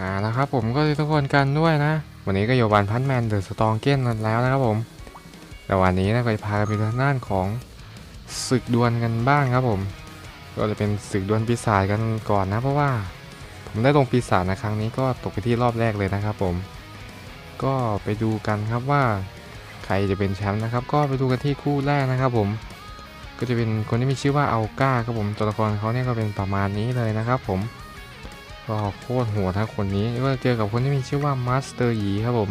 อ่าแล้วครับผมก็ทุกคนกันด้วยนะ วันนี้ก็อยู่วันพันแมนเดอะสตองเก้นแล้วนะครับผม แต่วันนี้นะก็จะพากันไปทางด้านของศึกดวลกันบ้างครับผม ก็จะเป็นศึกดวลปีศาจกันก่อนนะ เพราะว่าผมได้ลงปีศาจในครั้งนี้ก็ตกไปที่รอบแรกเลยนะครับผม ก็ไปดูกันครับว่าใครจะเป็นแชมป์นะครับ ก็ไปดูกันที่คู่แรกนะครับผม ก็จะเป็นคนที่มีชื่อว่าอัลก้าครับผมตัวละครเขาเนี่ยก็เป็นประมาณนี้เลยนะครับผม ก็โคตรโหดนะคนนี้ก็เจอกับคนที่มีชื่อว่ามาสเตอร์ยีครับผม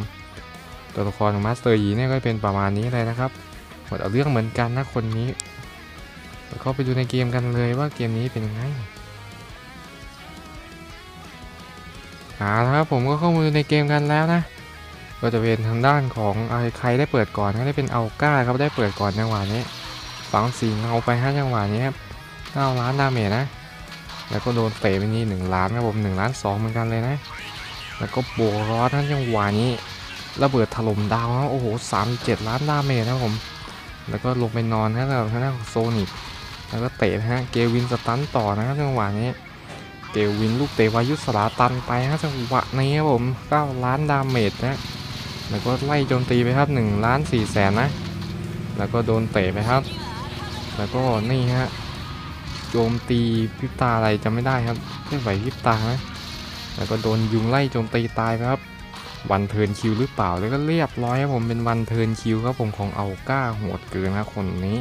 ตัวละครของมาสเตอร์ยีเนี่ยก็เป็นประมาณนี้เลยนะครับหมดเอาเรื่องเหมือนกันนะคนนี้แล้วก็ไปดูในเกมกันเลยว่าเกมนี้เป็นยังไงเอาละครับผมก็เข้ามาดูในเกมกันแล้วนะก็จะเป็นทางด้านของไอ้ใครได้เปิดก่อนก็ได้เป็นอัลก้าครับได้เปิดก่อนจังหวะนี้ฝังสีเงาไปห้าจังหวะนี้ครับ9ล้านดาเมจนะ แล้วก็โดนเตะไปนี่หนึ่งล้านครับผมหนึ่งล้านสองเหมือนกันเลยนะ แล้วก็โบรอสนั่นจังหวะนี้ระเบิดถล่มดาวนะโอ้โหสามเจ็ดล้านดาเมจนะครับผม แล้วก็ลงไปนอนนะแล้วทางด้านของโซนิกแล้วก็เตะนะฮะเกวินสตันต่อนะครับจังหวะนี้เกวินลูกเตะวายุสลาตันไปฮะจังหวะนี้ครับผม9ล้านดาเมจนะแล้วก็ไล่โจมตีไปครับ1ล้าน4แสนนะ แล้วก็โดนเตะไปครับ แล้วก็นี่ฮะ โจมตีพิบตาอะไรจำไม่ได้ครับไม่ไหวพิบตานะแล้วก็โดนยุงไล่โจมตีตายไปครับ วันเทินคิวหรือเปล่าแล้วก็เรียบร้อยครับผมเป็นวันเทินคิวครับผมของเอาก้าโหดเกินนะคนนี้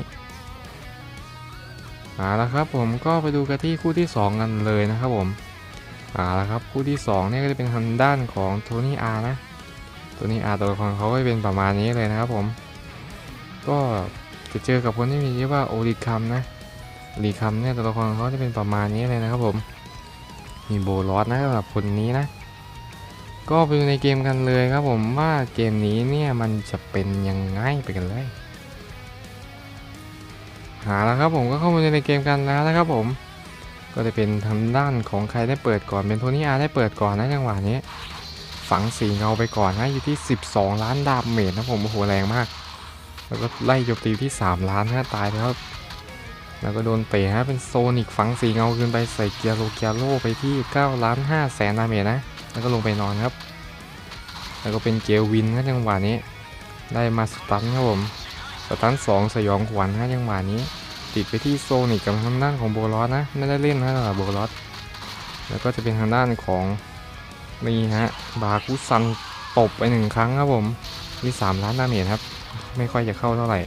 เอาละครับผมก็ไปดูกันที่คู่ที่ 2 กันเลยนะครับผมเอาละครับคู่ที่2เนี่ยก็จะเป็นทางด้านของโทนี่อาร์นะโทนี่อาร์ตัวละครเขาก็เป็นประมาณนี้เลยนะครับผม ก็จะเจอกับคนที่มีชื่อว่าโอริคัมนะ รีคัมเนี่ยตัวละครเขาจะเป็นประมาณนี้เลยนะครับผมมีโบลอสนะสำหรับคนนี้นะ ก็ไปดูในเกมกันเลยครับผมว่าเกมนี้เนี่ยมันจะเป็นยังไงไปกันเลยหาแล้วครับผมก็เข้ามาในเกมกันแล้วนะครับผม ก็จะเป็นทางด้านของใครได้เปิดก่อนเป็นโทนี่อาร์ได้เปิดก่อนนะจังหวะนี้ ฝังสีเงาไปก่อนนะอยู่ที่ 12 ล้านดาเมจนะผมโอ้โหแรงมาก แล้วก็ไล่โจมตีที่ 3 ล้านนะตายแล้ว แล้วก็โดนเตะฮะเป็นโซนิกฝังสีเงาขึ้นไปใส่เกียร์โลเกียโลไปที่9ล้าน5แสนดาเมจนะ แล้วก็ลงไปนอนครับ แล้วก็เป็นเกลวินนะจังหวะนี้ ได้มาสตันครับผม สตัน2สยองขวัญนะจังหวะนี้ ติดไปที่โซนิกกับทางด้านของโบลอสนะ ไม่ได้เล่นนะสำหรับโบลอส แล้วก็จะเป็นทางด้านของนี่ฮะบาคุซันตบไปหนึ่งครั้งครับผมที่3ล้านดาเมจครับ ไม่ค่อยจะเข้าเท่าไหร่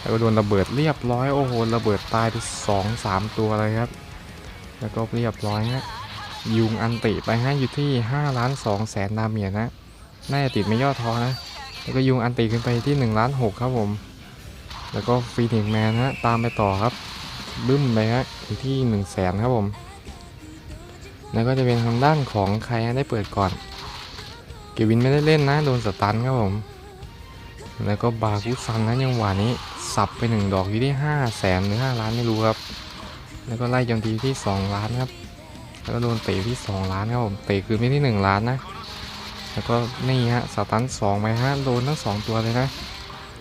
แล้วก็โดนระเบิดเรียบร้อยโอ้โหระเบิดตายไปสองสามตัวเลยครับ แล้วก็เรียบร้อยฮะยุงอันติไปให้อยู่ที่5ล้าน2แสนดาเมจนะน่าจะติดไม่ย่อท้อนะ แล้วก็ยุงอันติขึ้นไปที่1ล้าน6ครับผม แล้วก็ฟีนิกแมนฮะตามไปต่อครับบึ้มไปฮะอยู่ที่1 0 0 0 0แสนครับผม แล้วก็จะเป็นทางด้านของใครได้เปิดก่อน เกวินไม่ได้เล่นนะ โดนสตันครับผม แล้วก็บาคุซันนะยังหวานี้ สับไปหนึ่งดอกอยู่ที่ห้าแสนหรือห้าล้านไม่รู้ครับ แล้วก็ไล่โจมตีที่สองล้านครับ แล้วก็โดนเตะที่สองล้านครับผมเตะคืนไปที่หนึ่งล้านนะ แล้วก็นี่ฮะสตันสองไปฮะโดนทั้งสองตัวเลยนะ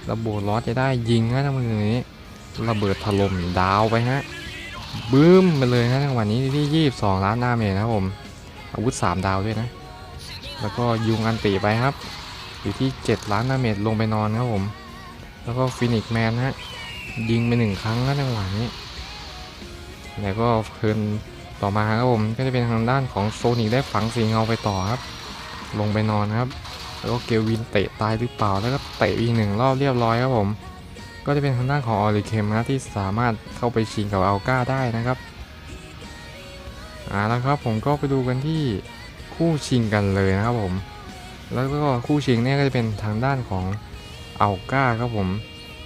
ระโบลอสจะได้ยิงฮะทางมือนี้ระเบิดถล่มดาวไปฮะบึ้มไปเลยนะจังหวะนี้ที่ยี่สิบสองล้านดาเมนะครับผมอาวุธสามดาวด้วยนะ แล้วก็ยุงอันติไปครับ อยู่ที่ 7 ล้านดาเมจลงไปนอนครับผม แล้วก็ฟินิกแมนฮะ ยิงไปหนึ่งครั้งนะจังหวะนี้ แล้วก็เทินต่อมาครับผมก็จะเป็นทางด้านของโซนิกได้ฝังสีเงาไปต่อครับ ลงไปนอนครับ แล้วก็เกลวินเตะตายหรือเปล่า แล้วก็เตะอีกหนึ่งรอบเรียบร้อยครับผม ก็จะเป็นทางด้านของออริเคมนะที่สามารถเข้าไปชิงกับอัลก้าได้นะครับอ่าแล้วครับผมก็ไปดูกันที่คู่ชิงกันเลยนะครับผม แล้วก็คู่ชิงเนี่ยก็จะเป็นทางด้านของอัลก้าครับผม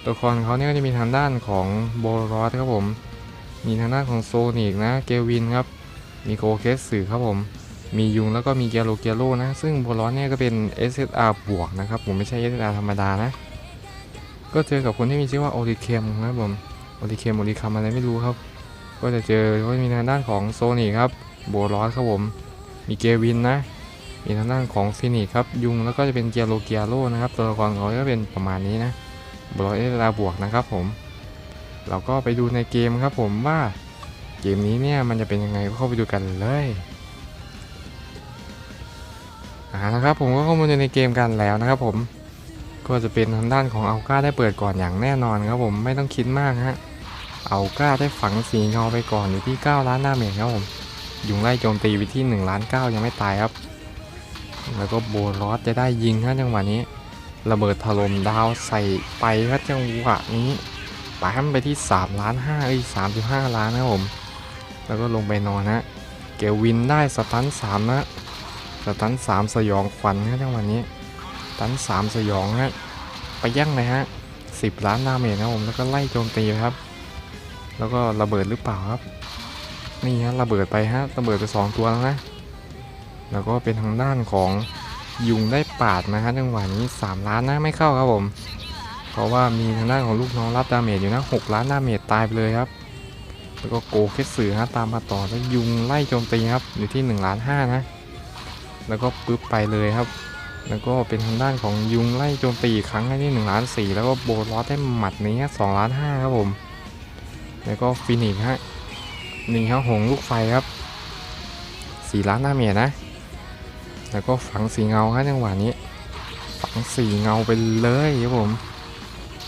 ตัวละครเขาเนี่ยก็จะมีทางด้านของโบรอสครับผม มีทางด้านของโซนิกนะเกลวินครับ มีโคเคสสื่อครับผม มียุงแล้วก็มีเกียโรเกียโรนะ ซึ่งโบรอสเนี่ยก็เป็น SSR บวกนะครับผมไม่ใช่ SSR ธรรมดานะ ก็เจอกับคนที่มีชื่อว่าโอริเคมครับผม โอริเคมโอริคัมอะไรไม่รู้ครับ ก็จะเจอก็จะมีทางด้านของโซนิกครับโบรอสครับผม มีเกวินนะ มีทางด้านของฟินิกครับยุงแล้วก็จะเป็นเกียโรเกียโรนะครับตัวละครเขาก็เป็นประมาณนี้นะบล็อกเอลาบวกนะครับผมเราก็ไปดูในเกมครับผมว่าเกมนี้เนี่ยมันจะเป็นยังไงก็เข้าไปดูกันเลยนะครับผมก็เข้ามาในเกมกันแล้วนะครับผมก็จะเป็นทางด้านของอัลก้าได้เปิดก่อนอย่างแน่นอนครับผมไม่ต้องคิดมากฮะอัลก้าได้ฝังสีเงาไปก่อนอยู่ที่ 9 ล้านหน้าเมจครับผมยุงไล่โจมตีไปที่ 1 ล้าน 9 ยังไม่ตายครับ แล้วก็โบลอสจะได้ยิงฮะจังหวะนี้ ระเบิดถล่มดาวใส่ไปครับจังหวะนี้แต้มไปที่3ล้าน5เอ้ย35 ล้านนะครับผม แล้วก็ลงไปนอนฮะเกวินได้สตัน3นะ สตัน3สยองขวัญครับจังหวะนี้สตัน3สยองฮะไปย่างเลยฮะ10 ล้านดาเมจนะครับผมแล้วก็ไล่โจมตีครับ แล้วก็ระเบิดหรือเปล่าครับ นี่ฮะระเบิดไปฮะระเบิดไป 2 ตัวแล้วนะ แล้วก็เป็นทางด้านของยุงได้ปาดมาฮะจังหวะนี้ 3 ล้านนะไม่เข้าครับผม เพราะว่ามีทางด้านของลูกน้องรับดาเมจอยู่นะ6ล้านดาเมจตายไปเลยครับ แล้วก็โกเคสสือฮะตามมาต่อแล้วยุงไล่โจมตีครับอยู่ที่1ล้าน5นะ แล้วก็ปึ๊บไปเลยครับ แล้วก็เป็นทางด้านของยุงไล่โจมตีอีกครั้งให้ที่1ล้าน4แล้วก็โบลอสได้หมัดนี้สองล้าน5ครับผม แล้วก็ฟินิกฮะหนึ่งฮะหงลูกไฟครับ4ล้านหน้าเมียนะ แล้วก็ฝังสีเงาฮะจังหวะนี้ ฝังสีเงาไปเลยครับผม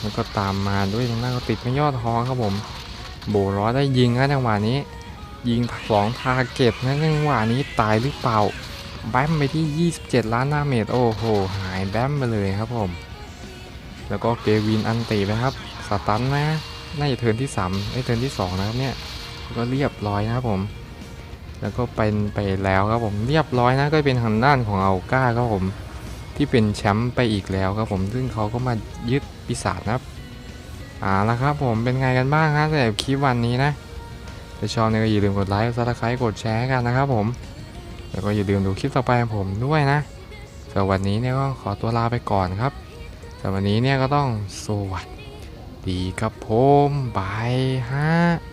แล้วก็ตามมาด้วยทางด้าก็ติดไม่ยอดท้องครับผม โบลอได้ยิงฮะจังหวะนี้ ยิงสองทาเก็ตนะจังหวะนี้ตายหรือเปล่าแบมไปที่ 27 ล้านหน้าเมตรโอ้โห หายแบมไปเลยครับผม แล้วก็เกวินอันตีไปครับสตันนะ น่าจะเทินที่3ไอ้เทินที่ 2 นะครับเนี่ย ก็เรียบร้อยนะครับผม แล้วก็เป็นไปแล้วครับผมเรียบร้อยนะก็เป็นทางด้านของอัลก้าครับผมที่เป็นแชมป์ไปอีกแล้วครับผมซึ่งเขาก็มายึดปีศาจนะครับอ่าแล้วครับผมเป็นไงกันบ้างครับแต่คลิปวันนี้นะถ้าชอบเนี่ยก็อย่าลืมกดไลค์ซับสไครต์กดแชร์กันนะครับผม แล้วก็อย่าลืมดูคลิปต่อไปของผมด้วยนะสำหรับวันนี้เนี่ยก็ขอตัวลาไปก่อนครับสำหรับวันนี้เนี่ยก็ต้องสวัสดีครับผมบายฮะ